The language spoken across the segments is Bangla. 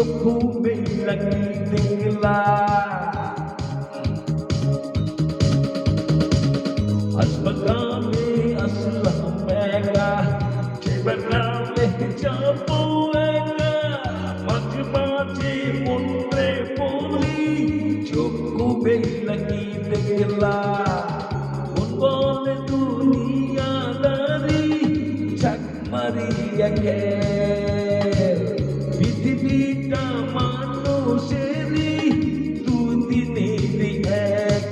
तो खूबे लगी दिखला। अस्पताल में असलह मैगा जीवना में जापू लगी दिखला। उन्होंने दुनिया दरी झक मरी अगेन পৃথিবীটা মানুষেরই দুই দিনেরই এক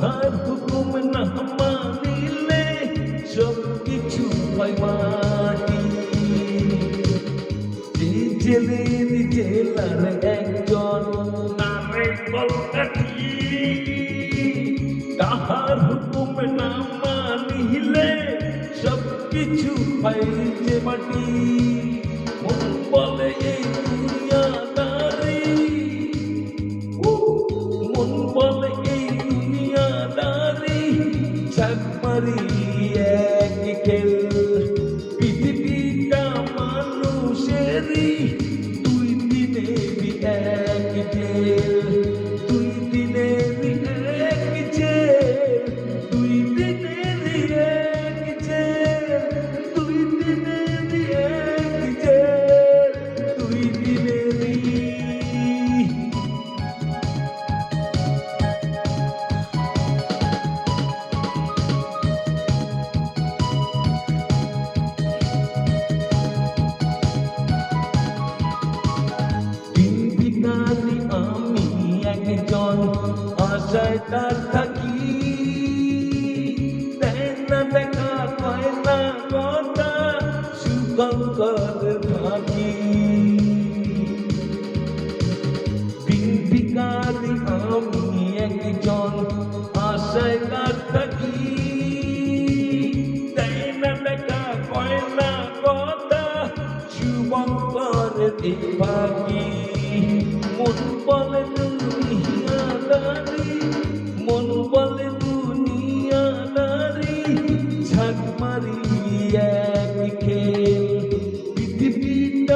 তাহার হুকুম না মানিলে সব কিছু হয় মাটি। জেলেরি জেলার একজন নারে কলকাঠি তাহার হুকুম না মানিলে সব কিছু হয় যে মাটি। আশায় তার থাকি। দেয় না দেখা কয় না কথা থাকি দিন বিকালে আমি একজন আশায় তার থাকি। দেয় না দেখা কয় না কথা শুভঙ্কর দেবাকি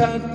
stand